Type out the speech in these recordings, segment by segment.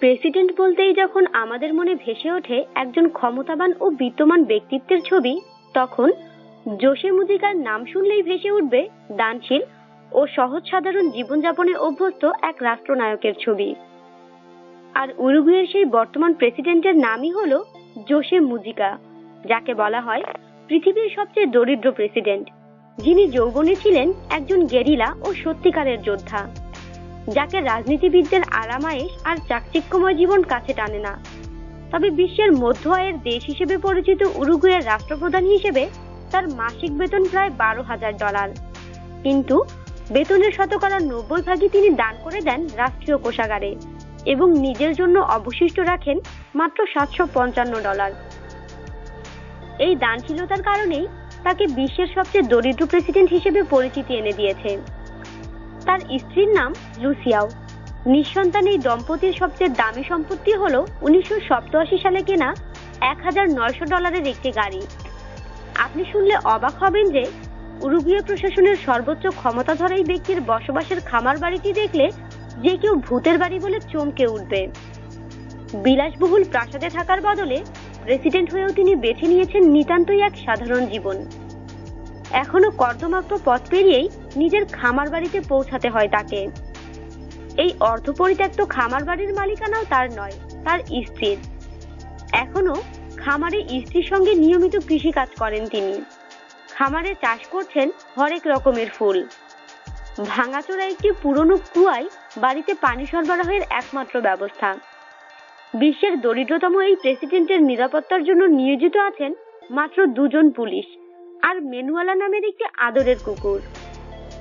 President বলতেই যখন আমাদের মনে ভেসে ওঠে একজন ক্ষমতাবান ও বিত্তমান ব্যক্তিত্বের ছবি, তখন জোশে মুজিকার নাম শুনলেই ভেসে উঠবে দানশীল ও সহজ সাধারণ জীবনযাপনে অভ্যস্ত এক রাষ্ট্রনায়কের ছবি। আর উরুগুয়ের সেই বর্তমান প্রেসিডেন্টের নামই হলো জোশে মুজিকা, যাকে বলা হয় পৃথিবীর সবচেয়ে দরিদ্র প্রেসিডেন্ট, যিনি যৌবনে ছিলেন একজন গেরিলা ও সত্যিকারের যোদ্ধা। যাকে রাজনীতিবিদদের আরামায়েশ আর চাকচিক্যময় জীবন কাছে টানে না। তবে বিশ্বের মধ্য আয়ের দেশ হিসেবে পরিচিত উরুগুয়ের রাষ্ট্রপ্রধান হিসেবে তার মাসিক বেতন প্রায় বারো হাজার ডলার। কিন্তু বেতনের শতকরা নব্বই ভাগই তিনি দান করে দেন রাষ্ট্রীয় কোষাগারে এবং নিজের জন্য অবশিষ্ট রাখেন মাত্র সাতশো পঞ্চান্ন ডলার। এই দানশীলতার কারণেই তাকে বিশ্বের সবচেয়ে দরিদ্র প্রেসিডেন্ট হিসেবে পরিচিতি এনে দিয়েছে। তার স্ত্রীর নাম লুসিয়াও। নিঃসন্তান এই দম্পতির সবচেয়ে দামি সম্পত্তি হল উনিশশো সালে কেনা এক হাজার নয়শো ডলারের একটি গাড়ি। আপনি শুনলে অবাক হবেন যে উরুগুয়ে প্রশাসনের সর্বোচ্চ ক্ষমতাধর এই ব্যক্তির বসবাসের খামার বাড়িটি দেখলে যে কেউ ভূতের বাড়ি বলে চমকে উঠবে। বিলাসবহুল প্রাসাদে থাকার বদলে প্রেসিডেন্ট হয়েও তিনি বেছে নিয়েছেন নিতান্তই এক সাধারণ জীবন। এখনও কর্দমাক্ত পথ পেরিয়েই নিজের খামার বাড়িতে পৌঁছাতে হয় তাকে। এই অর্ধপরিত্যক্ত খামার বাড়ির মালিকানাও তার নয়, তার স্ত্রীর। এখনও খামারে স্ত্রীর সঙ্গে নিয়মিত কৃষিকাজ করেন তিনি। খামারে চাষ করছেন হরেক রকমের ফুল। ভাঙাচোরা একটি পুরনো কুয়ায় বাড়িতে পানি সরবরাহের একমাত্র ব্যবস্থা। বিশ্বের দরিদ্রতম এই প্রেসিডেন্টের নিরাপত্তার জন্য নিয়োজিত আছেন মাত্র দুজন পুলিশ। আর মেনুয়ালা নামের একটি আদরের কুকুর।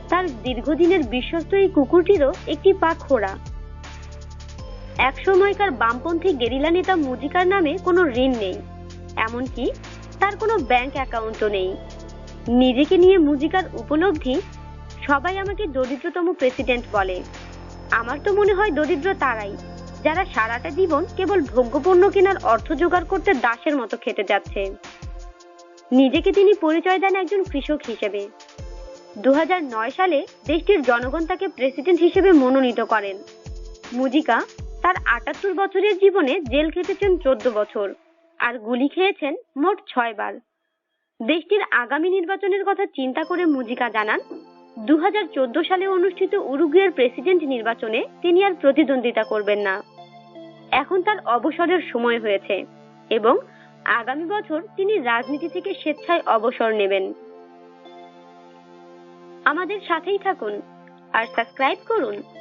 তার দীর্ঘদিনের বিশ্বস্ত এই কুকুরটিরও একটি পা খোড়া। এক সময়কার বামপন্থী গেরিলা নেতা মুজিকার নামে কোনো ঋণ নেই, এমনকি তার কোনো ব্যাংক অ্যাকাউন্টও নেই। নিজেকে নিয়ে মুজিকার উপলব্ধি সবাই আমাকে দরিদ্রতম প্রেসিডেন্ট বলে। আমার তো মনে হয় দরিদ্র তারাই, যারা সারাটা জীবন কেবল ভোগ্যপণ্য কেনার অর্থ জোগাড় করতে দাসের মতো খেতে যাচ্ছে। নিজেকে তিনি পরিচয় দেন একজন কৃষক হিসেবে। দু সালে দেশটির জনগণ তাকে প্রেসিডেন্ট হিসেবে মনোনীত করেন। মুজিকা তার আটাত্তর বছরের জীবনে জেল খেটেছেন চোদ্দ বছর আর গুলি খেয়েছেন মোট ছয় বার। দেশটির আগামী নির্বাচনের কথা চিন্তা করে মুজিকা জানান দু হাজার চোদ্দ সালে অনুষ্ঠিত উরুগুয়ের প্রেসিডেন্ট নির্বাচনে তিনি আর প্রতিদ্বন্দ্বিতা করবেন না। এখন তার অবসরের সময় হয়েছে এবং আগামী বছর তিনি রাজনীতি থেকে স্বেচ্ছায় অবসর নেবেন। আমাদের সাথেই থাকুন আর সাবস্ক্রাইব করুন।